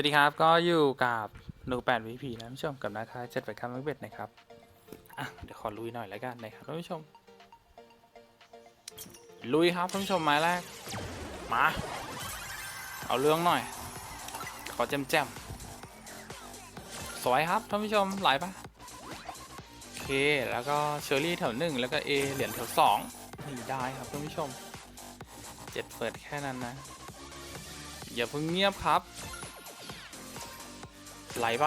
วัสดีครับก็อยู่กับหนูแปดวีพีนะท่านผู้ชมกับนาคาเจ็ดแปดคำไม่เบ็ดนะครับอะเดี๋ยวขอลุยหน่อยแล้วกันนะครับท่านผู้ชม ลุยครับท่านผู้ชมไม้แรกมา เอาเรื่องหน่อย ขอแจมแจมสวยครับท่านผู้ชมไหลปะโอเคแล้วก็เชอรี่แถวหนึ่งแล้วก็เอเหรียญแถวสองนี่ได้ครับท่านผู้ชมเจ็ดเปิดแค่นั้นนะอย่าเพิ่งเงียบครับ ไหลไป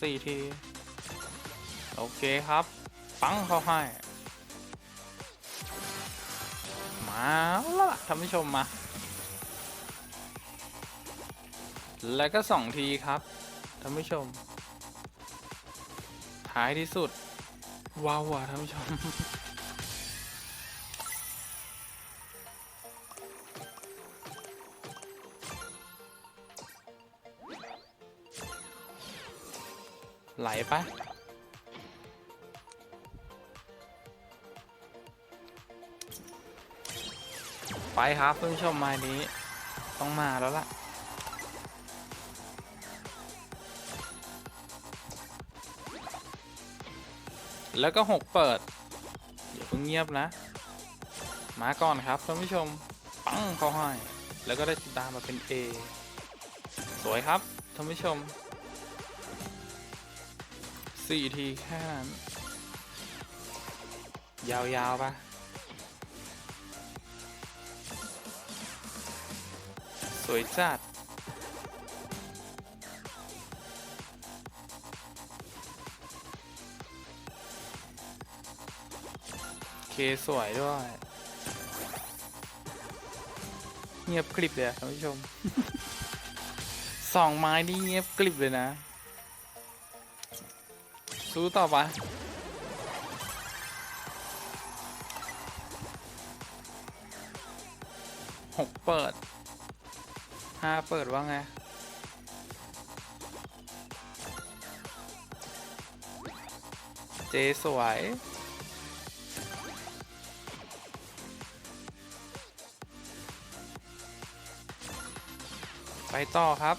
สี่ที โอเคครับ ปังเข้าให้ มาแล้วล่ะท่านผู้ชมมา แล้วก็สองทีครับท่านผู้ชม ท้ายที่สุด ว้าวว่ะท่านผู้ชม ไหลไปะไปครับเพื่อนผู้ชมมานี้ ต้องมาแล้วล่ะ แล้วก็หกเปิด อย่าเพิ่งเงียบนะ มาก่อนครับท่านผู้ชม ปังเขาให้แล้วก็ได้ติดตามมาเป็น A สวยครับท่านผู้ชม สี่ทีแค่นั้นยาวๆปะสวยจัดเคสวยด้วย เงียบกริบเลยท่านผู้ชม สองไม้นี่เงียบกริบเลยนะ สู้ต่อไปหกเปิดห้าเปิดว่าไงเจสวยไปต่อครับ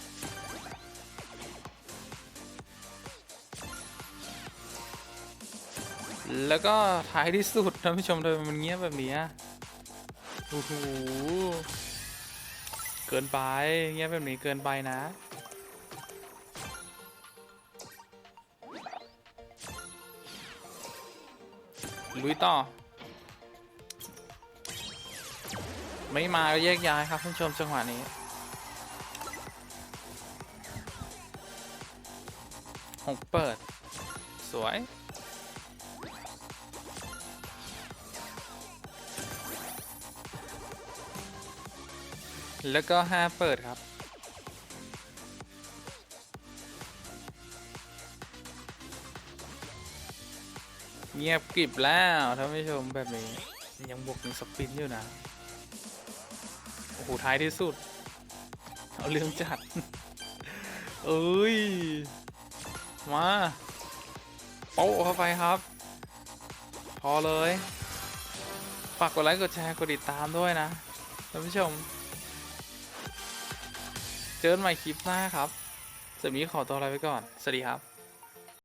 แล้วก็ท้ายที่สุดท่านผู้ชมโดยมันเงียบแบบนี้โอ้โหเกินไปเงียบแบบนี้เกินไปนะลุยต่อ ไม่มาก็แยกย้ายครับท่านผู้ชมจังหวะนี้หกเปิด สวย แล้วก็ห้าเปิดครับ เงียบกริบแล้วท่านผู้ชมแบบนี้ ยังบวกหนึ่งสปินอยู่นะ โอ้โห ท้ายที่สุด เอาเรื่องจัด เอ้ย มาโป๊ะเข้าไปครับ พอเลย ฝากกดไลค์ กดแชร์ กดติดตามด้วยนะท่านผู้ชม เจอกันใหม่คลิปหน้าครับสมีขอตัวลาไปก่อน สวัสดีครับ